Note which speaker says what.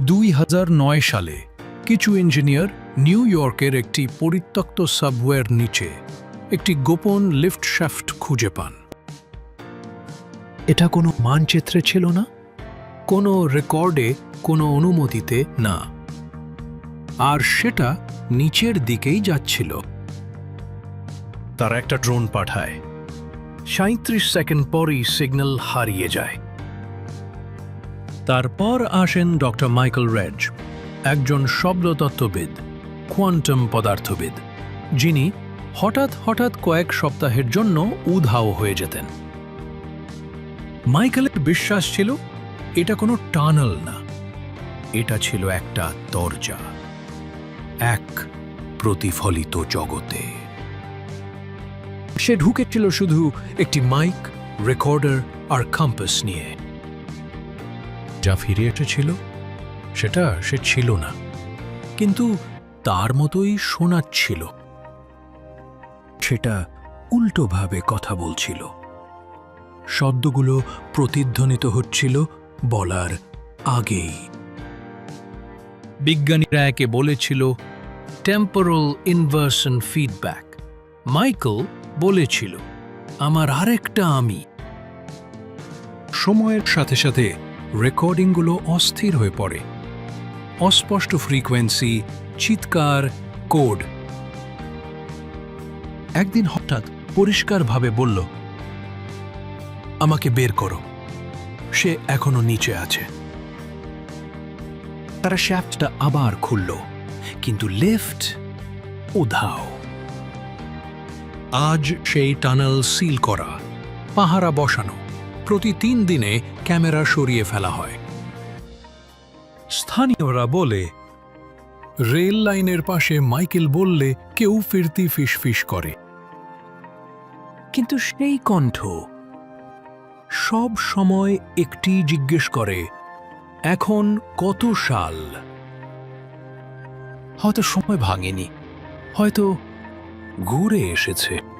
Speaker 1: দুই হাজার নয় সালে কিছু ইঞ্জিনিয়ার নিউ ইয়র্কের একটি পরিত্যক্ত সাবওয়ের নিচে একটি গোপন লিফট শ্যাফট খুঁজে পান। এটা কোনো মানচিত্রে ছিল না? কোনো রেকর্ডে, কোনো অনুমতিতে না। আর সেটা নিচের দিকেই যাচ্ছিল। তারা একটা ড্রোন পাঠায়। সাঁত্রিশ সেকেন্ড পরই সিগন্যাল হারিয়ে যায়। তারপর আসেন ডক্টর মাইকেল রেড একজন শব্দতত্ত্ববিদ, কোয়ান্টাম পদার্থবিদ, যিনি হঠাৎ হঠাৎ কয়েক সপ্তাহের জন্য উধাও হয়ে যেতেন। মাইকেলের বিশ্বাস ছিল, এটা কোনো টানেল না। এটা ছিল একটা দরজা, এক প্রতিফলিত জগতে। সে ঢুকেছিল শুধু একটি মাইক, রেকর্ডার আর কম্পাস নিয়ে। যা ফিরে এসেছিল, সেটা সে ছিল না। কিন্তু তার মতোই শোনাচ্ছিল সেটা উল্টোভাবে কথা বলছিল। শব্দগুলো প্রতিধ্বনিত হচ্ছিল বলার আগেই। বিজ্ঞানীরা একে বলেছিল টেম্পোরাল ইনভার্সন ফিডব্যাক মাইকেল বলেছিল, আমার আরেকটা আমি। সময়ের সাথে সাথে রেকর্ডিংগুলো অস্থির হয়ে পড়ে। অস্পষ্ট ফ্রিকোয়েন্সি, চিৎকার, কোড। একদিন হঠাৎ পরিষ্কারভাবে বলল, আমাকে বের করো। সে এখনও নিচে আছে। তারা শ্যাফটটা আবার খুলল, কিন্তু লিফট উধাও। আজ সেই টানেল সিল করা, পাহারা বসানো। প্রতি তিন দিনে ক্যামেরা সরিয়ে ফেলা হয়। স্থানীয়রা বলে রেল লাইনের পাশে মাইকেল বললে কেউ ফিরতি ফিসফিস করে। কিন্তু সেই কণ্ঠ সব সময় একটি জিজ্ঞেস করে এখন কত সাল? হয়তো সময় ভাঙেনি হয়তো ঘুরে এসেছে।